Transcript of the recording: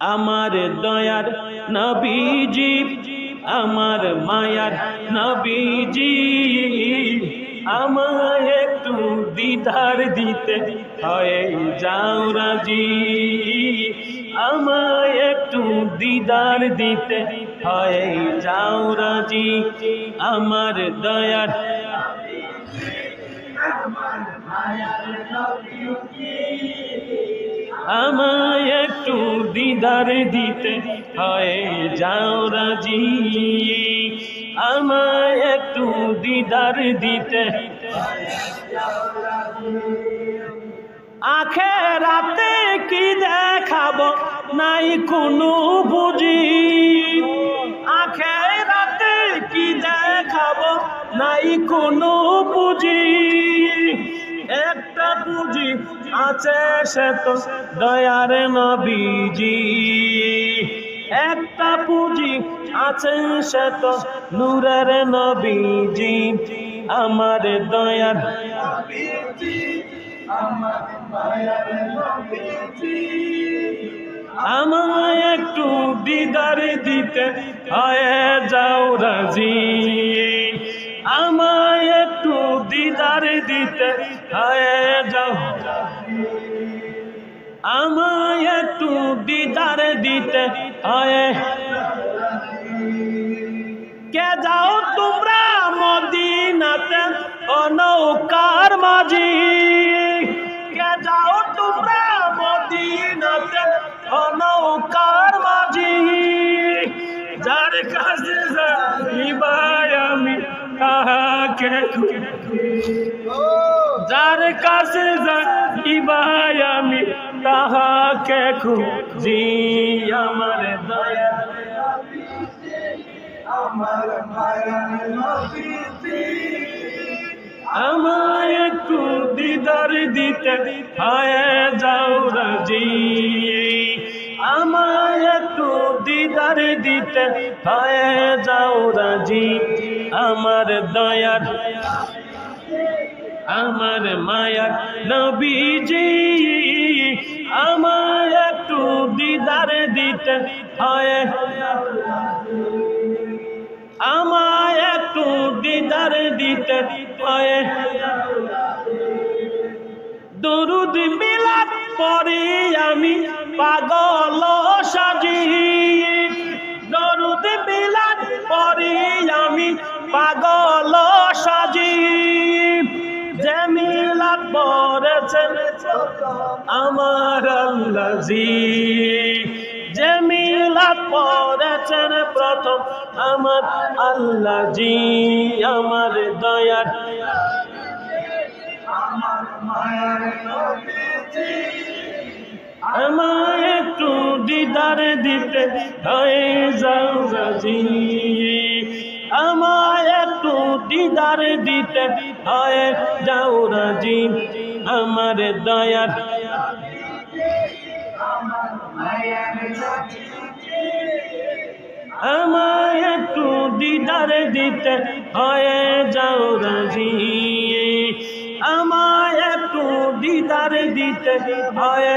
আমার দয়ার নবীজি, আমার মায়ার নবীজি, আমায় একটু দিদার দিতে হয়, যাও রাজি। আমায় একটু দিদার দিতে হয়, যাও রাজি। আমার দয়ার আমায় একটু দিদার দিতে হয়, যাও রাজি। আমায় একটু দিদার দিতে আখে রাতে কি দেখাবো, নাই কোনো বুঝি। আখে রাতে কি দেখাবো, নাই কোনো বুঝি। একটা পুঁজি আছে, সে তো দয়ার নবীজি। একটা পুঁজি আছে, সে তো নূরের নবীজি। আমার দয়ার আমায় একটু দিদার দিতে হয়, যাও রাজি। আমায় একটু দিদার দিতে হয়। কে যাও তোমরা মদিনাতে? অনৌকার মাঝি। যার কাছে যাইবাই আমি তাহাকে খুঁজি আমার দয়া। আমার আমায় একটু দিদার দিতে হয়, যাও রাজি। আমায় একটু দিদার দিতে হয়, যাও রাজি। আমার দয়ার, আমার মায়ার নবীজি, আমায় একটু দিদার দিতে হয়। আমায় একটু দিদার দিতে হয়। দরুদ মিলাদ পরে আমি পাগল সাজি দরুদ মিলাদ পরে আমি পাগল সাজি যে মিলাদ পড়েছেন আমার আল্লাজি যে মিলাদ পড়েছেন প্রথম আমার আল্লাজি আমার দয়ার আমার মায়ার আমায় একটু দিদার দিতে হয়ে যাও রাজি। আমায় একটু দিদার দিতে হয়ে যাও রাজি। আমার দয়ার আমায় একটু দিদার দিতে হয়ে যাও রাজি। আমায় একটু দিদার দিতে হয়